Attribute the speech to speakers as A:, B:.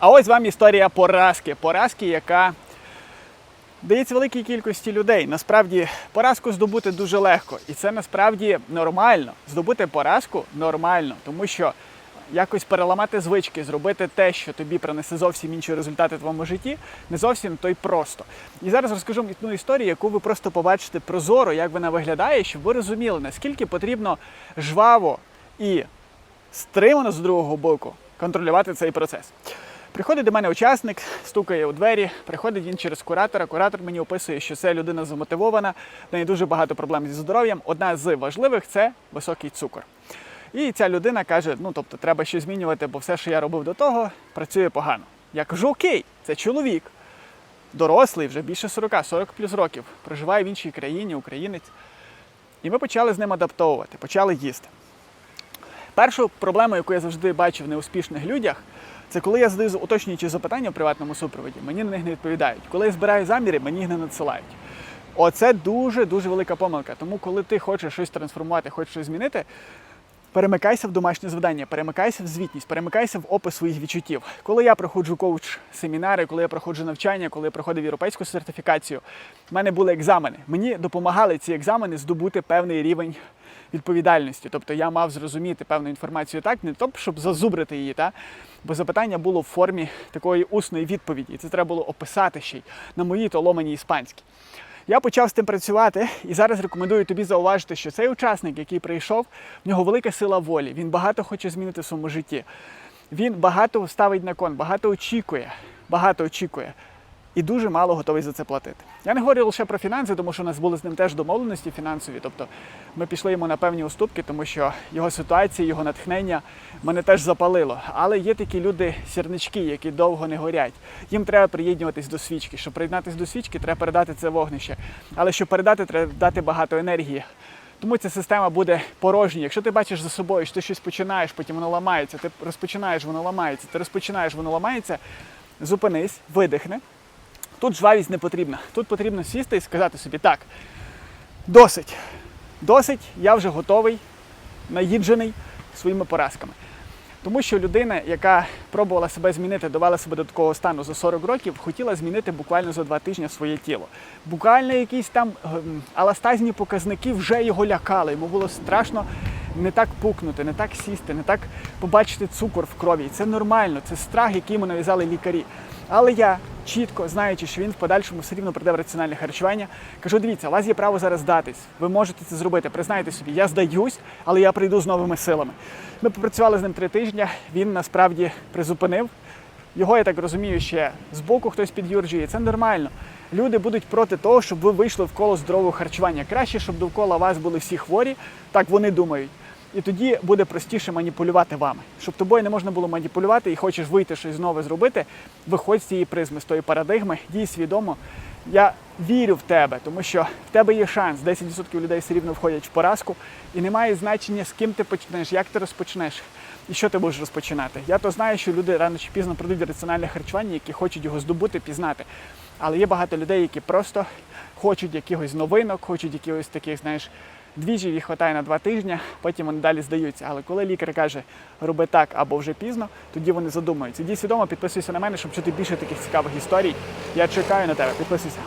A: А ось вам історія поразки. Поразки, яка дається великій кількості людей. Насправді поразку здобути дуже легко. І це насправді нормально. Здобути поразку нормально, тому що якось переламати звички, зробити те, що тобі принесе зовсім інші результати в твоєму житті, не зовсім то й просто. І зараз розкажу вам одну історію, яку ви просто побачите прозоро, як вона виглядає, щоб ви розуміли, наскільки потрібно жваво і стримано з другого боку контролювати цей процес. Приходить до мене учасник, стукає у двері, приходить він через куратора. Куратор мені описує, що це людина замотивована, в неї дуже багато проблем зі здоров'ям. Одна з важливих це високий цукор. І ця людина каже: ну тобто, треба щось змінювати, бо все, що я робив до того, працює погано. Я кажу: Окей, це чоловік, дорослий, вже більше 40, 40 плюс років, проживає в іншій країні, українець. І ми почали з ним адаптовувати, почали їсти. Першу проблему, яку я завжди бачив в неуспішних людях, це коли я задаю уточнюючі запитання в приватному супроводі, мені на них не відповідають. Коли я збираю заміри, мені їх не надсилають. Оце дуже дуже велика помилка. Тому, коли ти хочеш щось трансформувати, хочеш щось змінити, перемикайся в домашнє завдання, перемикайся в звітність, перемикайся в опис своїх відчуттів. Коли я проходжу коуч-семінари, коли я проходжу навчання, коли я проходив європейську сертифікацію, в мене були екзамени. Мені допомагали ці екзамени здобути певний рівень відповідальності. Тобто я мав зрозуміти певну інформацію так, не то, щоб зазубрити її, та? бо запитання було в формі такої усної відповіді. І це треба було описати ще й на моїй то ломаній іспанській. Я почав з тим працювати і зараз рекомендую тобі зауважити, що цей учасник, який прийшов, в нього велика сила волі. Він багато хоче змінити в своєму житті. Він багато ставить на кон, багато очікує, багато очікує і дуже мало готовий за це платити. Я не говорю лише про фінанси, тому що у нас були з ним теж домовленості фінансові. Тобто ми пішли йому на певні уступки, тому що його ситуація, його натхнення мене теж запалило. Але є такі люди, сірнички, які довго не горять. Їм треба приєднуватись до свічки. Щоб приєднатися до свічки, треба передати це вогнище. Але щоб передати, треба дати багато енергії. Тому ця система буде порожня. Якщо ти бачиш за собою, що ти щось починаєш, потім воно ламається, ти розпочинаєш, воно ламається, ти розпочинаєш, воно ламається, зупинись, видихни. Тут жвавість не потрібна. Тут потрібно сісти і сказати собі, так, досить, досить, я вже готовий, наїджений своїми поразками. Тому що людина, яка пробувала себе змінити, довела себе до такого стану за 40 років, хотіла змінити буквально за два тижні своє тіло. Буквально якісь там ем, аластазні показники вже його лякали. Йому було страшно не так пукнути, не так сісти, не так побачити цукор в крові. Це нормально, це страх, який йому нав'язали лікарі. Але я чітко знаючи, що він в подальшому все рівно прийде в раціональне харчування, кажу: дивіться, у вас є право зараз здатись. Ви можете це зробити. Признайте собі, я здаюсь, але я прийду з новими силами. Ми попрацювали з ним три тижні. Він насправді призупинив. Його, я так розумію, ще збоку хтось під'юрджує. Це нормально. Люди будуть проти того, щоб ви вийшли в коло здорового харчування. Краще, щоб довкола вас були всі хворі, так вони думають. І тоді буде простіше маніпулювати вами. Щоб тобою не можна було маніпулювати і хочеш вийти щось нове зробити, виходь з цієї призми, з тої парадигми, дій свідомо. Я вірю в тебе, тому що в тебе є шанс. 10% людей все рівно входять в поразку, і немає значення, з ким ти почнеш, як ти розпочнеш і що ти будеш розпочинати. Я то знаю, що люди рано чи пізно прийдуть раціональне харчування, які хочуть його здобути, пізнати. Але є багато людей, які просто хочуть якихось новинок, хочуть якихось таких, знаєш, двіжів їх вистачає на два тижні, потім вони далі здаються. Але коли лікар каже, роби так або вже пізно, тоді вони задумаються. Дій свідомо, підписуйся на мене, щоб чути більше таких цікавих історій. Я чекаю на тебе, підписуйся.